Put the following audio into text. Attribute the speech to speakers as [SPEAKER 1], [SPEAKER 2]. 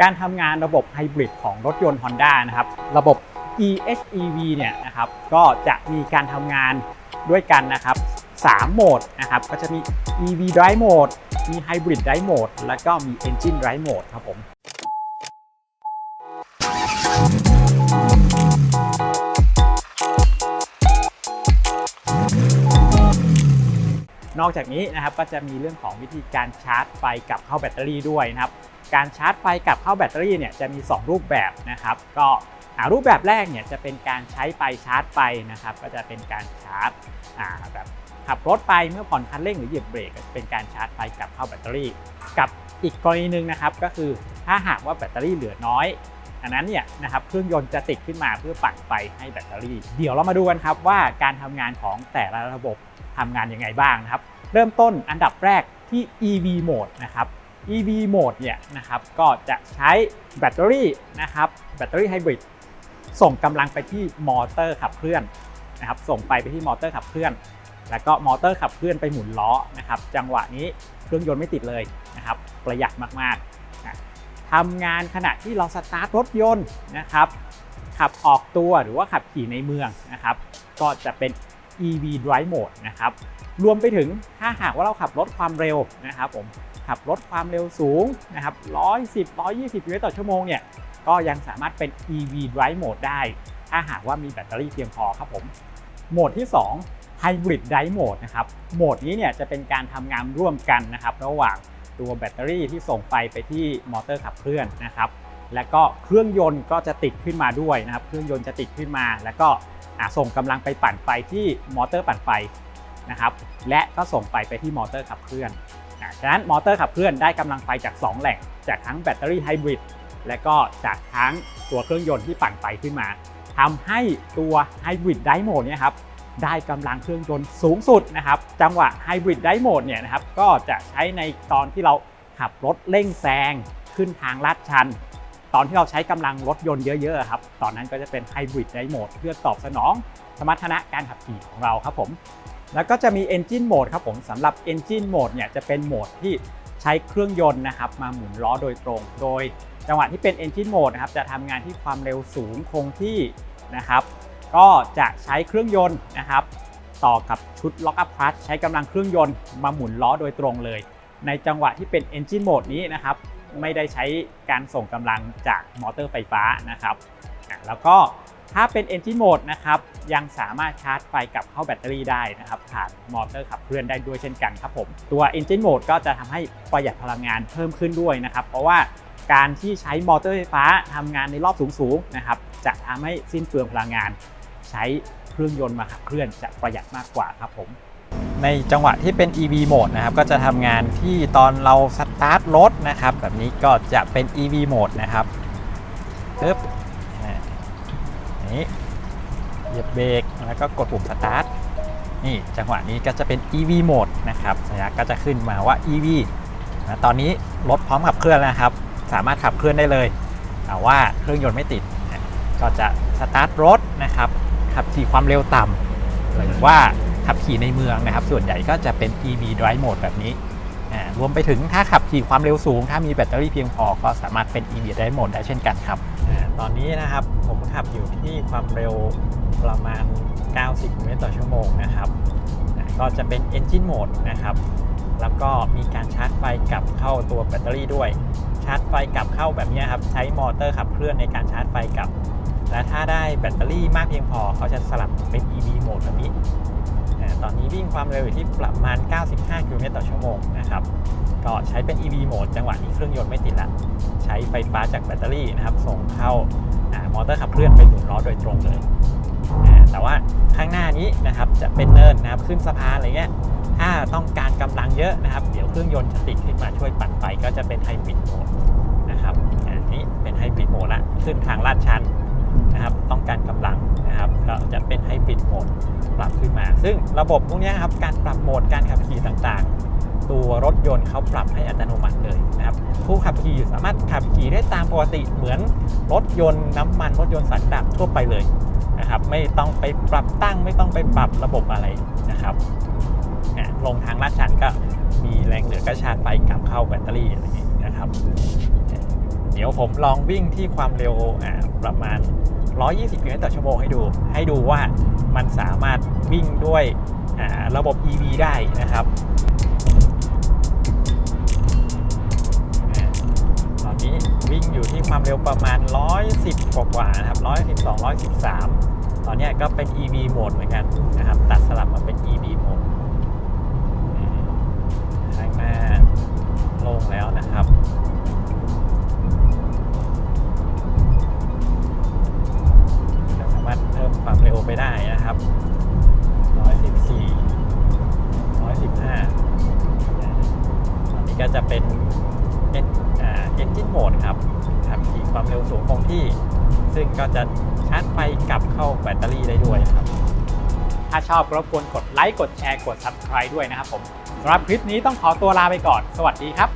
[SPEAKER 1] การทำงานระบบไฮบริดของรถยนต์ Honda นะครับ ระบบ EHEV เนี่ยนะครับ ก็จะมีการทำงานด้วยกันนะครับ3โหมดนะครับ ก็จะมี EV Drive Mode มี Hybrid Drive Mode แล้วก็มี Engine Drive Mode ครับผมนอกจากนี้นะครับก็จะมีเรื่องของวิธีการชาร์จไฟกลับเข้าแบตเตอรี่ด้วยนะครับ การชาร์จไฟกลับเข้าแบตเตอรี่เนี่ยจะมี 2 รูปแบบนะครับก็รูปแบบแรกเนี่ยจะเป็นการใช้ไฟชาร์จไฟนะครับก็จะเป็นการชาร์จแบบขับรถไปเมื่อผ่อนคันเร่งหรือเหยียบเบรกก็จะเป็นการชาร์จไฟกลับเข้าแบตเตอรี่ กับอีกกรณีหนึ่งนะครับก็คือถ้าหากว่าแบตเตอรี่เหลือน้อย อันนั้นเนี่ยนะครับเครื่องยนต์จะติดขึ้นมาเพื่อปั่นไฟให้แบตเตอรี่ เดี๋ยวเรามาดูกันครับว่าการทำงานของแต่ละระบบทำงานยังไงบ้างนะครับ เริ่มต้นอันดับแรกที่ EV Mode นะครับ EV Mode เนี่ยนะครับก็จะใช้แบตเตอรี่นะครับแบตเตอรี่ไฮบริดส่งกำลังไปที่มอเตอร์ขับเคลื่อนนะครับส่งไปไปที่มอเตอร์ขับเคลื่อน แล้วก็มอเตอร์ขับเคลื่อนไปหมุนล้อนะครับจังหวะนี้เครื่องยนต์ไม่ติดเลยนะครับประหยัดมากๆนะทำงานขณะที่เราสตาร์ทรถยนต์นะครับขับออกตัวหรือว่าขับขี่ในเมืองนะครับก็จะเป็น EV Drive Mode นะครับรวมไปถึงถ้าหากว่าเราขับรถความเร็วนะครับผม ขับรถความเร็วสูงนะครับ110 120กิโลเมตรต่อชั่วโมงเนี่ยก็ยังสามารถเป็น EV Drive Mode ได้ ถ้าหากว่ามีแบตเตอรี่เพียงพอครับผมโหมดที่ 2 Hybrid Drive Mode นะครับโหมดนี้เนี่ยจะเป็นการทำงานร่วมกันนะครับระหว่างตัวแบตเตอรี่ที่ส่งไฟไปที่มอเตอร์ขับเคลื่อนนะครับและก็เครื่องยนต์ก็จะติดขึ้นมาด้วยนะครับเครื่องยนต์จะติดขึ้นมา แล้วก็ส่งกำลังไปปั่นไฟที่มอเตอร์ปั่นไฟนะครับและก็ส่งไปไปที่มอเตอร์ขับเคลื่อน ฉะนั้นมอเตอร์ขับเคลื่อนได้กำลังไฟจาก 2 แหล่ง จากทั้งแบตเตอรี่ไฮบริดและก็จากทั้งตัวเครื่องยนต์ที่ปั่นไฟขึ้นมาทำให้ตัวไฮบริดไดโหมดเนี่ยครับได้กำลังเครื่องยนต์สูงสุดนะครับ จังหวะไฮบริดไดโหมดเนี่ยนะครับก็จะใช้ในตอนที่เราขับรถเร่งแซงขึ้นทางลาดชัน ตอนที่เราใช้กำลังรถยนต์เยอะๆครับ ตอนนั้นก็จะเป็นไฮบริดไดโหมดเพื่อตอบสนองสมรรถนะการขับขี่ของเราครับผม แล้วก็จะมี Engine Mode ครับผมสำหรับ Engine Mode เนี่ยจะเป็นโหมดที่ใช้เครื่องยนต์นะครับมาหมุนล้อโดยตรง โดยจังหวะที่เป็น Engine Mode นะครับจะทำงานที่ความเร็วสูงคงที่นะครับ ก็จะใช้เครื่องยนต์นะครับ ต่อกับชุด Lock Up Clutch ใช้กำลังเครื่องยนต์มาหมุนล้อโดยตรงเลย ในจังหวะที่เป็น Engine Mode นี้นะครับไม่ได้ใช้การส่งกำลังจากมอเตอร์ไฟฟ้านะครับแล้วก็ ถ้าเป็น Engine Mode นะครับยังสามารถชาร์จไฟกลับเข้าแบตเตอรี่ได้นะครับผ่านมอเตอร์ขับเคลื่อนได้ด้วยเช่นกันครับผมตัว Engine Mode ก็จะทำให้ประหยัดพลังงานเพิ่มขึ้นด้วยนะครับเพราะว่าการที่ใช้มอเตอร์ไฟฟ้าทำงานในรอบสูงๆนะครับจะทำให้สิ้นเปลืองพลังงาน ใช้เครื่องยนต์มาขับเคลื่อนจะประหยัดมากกว่าครับผมในจังหวะที่เป็น EV Mode นะครับก็จะทำงานที่ตอนเราสตาร์ทรถนะครับแบบนี้ก็จะเป็น EV Mode นะครับปึ๊บ นี่เหยียบเบรกแล้วก็กดปุ่มสตาร์ทนี่จังหวะนี้ก็จะเป็น EV Mode นะครับสัญญาก็จะขึ้นมาว่า EV นะตอนนี้รถพร้อมขับเคลื่อนแล้วครับ สามารถขับเคลื่อนได้เลยแต่ว่าเครื่องยนต์ไม่ติดนะก็จะสตาร์ทรถนะครับขับขี่ความเร็วต่ำหรือว่าขับขี่ในเมืองนะครับ ส่วนใหญ่ก็จะเป็น EV Drive Mode แบบนี้รวมไปถึงถ้าขับขี่ความเร็วสูง ถ้ามีแบตเตอรี่เพียงพอก็สามารถเป็น EV Drive Mode ได้เช่นกันครับ ตอนนี้นะครับผมขับอยู่ที่ความเร็วประมาณ 90กิโลเมตรต่อชั่วโมงนะครับ ก็จะเป็น Engine Mode นะครับ แล้วก็มีการชาร์จไฟกลับเข้าตัวแบตเตอรี่ด้วย ชาร์จไฟกลับเข้าแบบนี้ครับ ใช้มอเตอร์ขับเคลื่อนในการชาร์จไฟกลับ และถ้าได้แบตเตอรี่มากเพียงพอเขาจะสลับเป็น EV โหมดแบบนี้ ความเร็วอยู่ที่ประมาณ 95 กิโลเมตรต่อชั่วโมงนะครับ ก็ใช้เป็น EV โหมดจังหวะนี้เครื่องยนต์ไม่ติดละ ใช้ไฟฟ้าจากแบตเตอรี่นะครับ ส่งเข้ามอเตอร์ขับเคลื่อนไปหมุนล้อโดยตรงเลย แต่ว่าข้างหน้านี้นะครับจะเป็นเนินนะครับขึ้นสะพานอะไรเงี้ย ถ้าต้องการกำลังเยอะนะครับ เดี๋ยวเครื่องยนต์จะติดขึ้นมาช่วยปั่นไฟก็จะเป็นไฮบริดโหมดนะครับ อันนี้เป็นไฮบริดโหมดละขึ้นทางลาดชัน นะครับ ต้องการกำลังนะครับก็จะเป็นไฮบริดโหมดปรับขึ้นมา ซึ่งระบบพวกนี้ครับการปรับโหมดการขับขี่ต่างๆ ตัวรถยนต์เขาปรับให้อัตโนมัติเลยนะครับผู้ขับขี่สามารถขับขี่ได้ตามปกติเหมือนรถยนต์น้ำมันรถยนต์สันดาปทั่วไปเลยนะครับ ไม่ต้องไปปรับตั้งไม่ต้องไปปรับระบบอะไรนะครับลงทางลาดชันก็มีแรงเหลือก็ชาร์จไฟกลับเข้าแบตเตอรี่อะไรอย่างนี้นะครับ เดี๋ยวผมลองวิ่งที่ความเร็วประมาณ 120กิโลเมตรต่อชั่วโมงให้ดู ให้ดูว่ามันสามารถวิ่งด้วยระบบ EV ได้นะครับอตอนนี้วิ่งอยู่ที่ความเร็วประมาณ 110 กว่าๆนะครับ 112 113 ตอนนี้ก็เป็น EV โหมดเหมือนกันนะครับ ตัดสลับมาเป็น EV โหมดอ่าข้างหน้าโล่งแล้วนะครับ ก็จะเป็นเอ็นเอนจินโหมดครับขับขี่ความเร็วสูงคงที่ ซึ่งก็จะชาร์จไฟกลับเข้าแบตเตอรี่ได้ด้วยครับ ถ้าชอบรบกวนกดไลค์กดแชร์กด Subscribe ด้วยนะครับผมสำหรับคลิปนี้ต้องขอตัวลาไปก่อน สวัสดีครับ